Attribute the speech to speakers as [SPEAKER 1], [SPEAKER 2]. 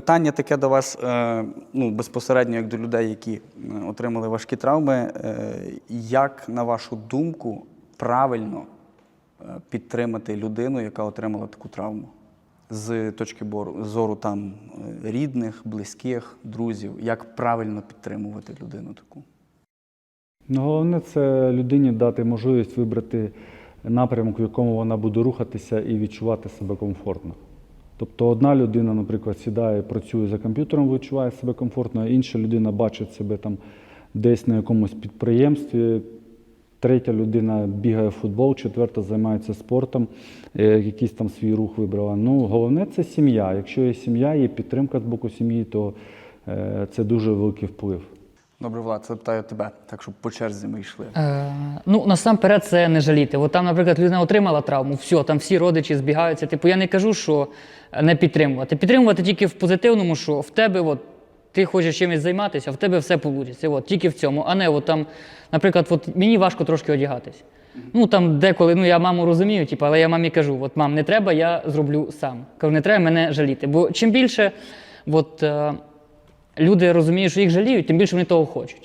[SPEAKER 1] Питання таке до вас е, ну, безпосередньо як до людей, які е, отримали важкі травми. Е, Як, на вашу думку, правильно підтримати людину, яка отримала таку травму? З точки зору там рідних, близьких, друзів, як правильно підтримувати людину таку?
[SPEAKER 2] Ну, головне це людині дати можливість вибрати напрямок, в якому вона буде рухатися і відчувати себе комфортно. Тобто одна людина, наприклад, сідає, працює за комп'ютером, відчуває себе комфортно, а інша людина бачить себе там десь на якомусь підприємстві, третя людина бігає в футбол, четверта займається спортом, е, якийсь там свій рух вибрала. Ну, головне це сім'я. Якщо є сім'я, є підтримка з боку сім'ї, то е, це дуже великий вплив.
[SPEAKER 1] Добре, Влад, запитаю тебе, так щоб по черзі ми йшли.
[SPEAKER 3] Е, ну, насамперед, це не жаліти. От там, наприклад, людина отримала травму, все, там всі родичі збігаються. Типу, я не кажу, що не підтримувати. Підтримувати тільки в позитивному, що в тебе от, ти хочеш чимось займатися, в тебе все вийде. От, тільки в цьому. А не от там, наприклад, от, мені важко трошки одягатись. Ну там деколи, ну я маму розумію, типу, але я мамі кажу: от мам, не треба, я зроблю сам. Кажу, не треба мене жаліти. Бо чим більше от, е, люди розуміють, що їх жаліють, тим більше вони того хочуть.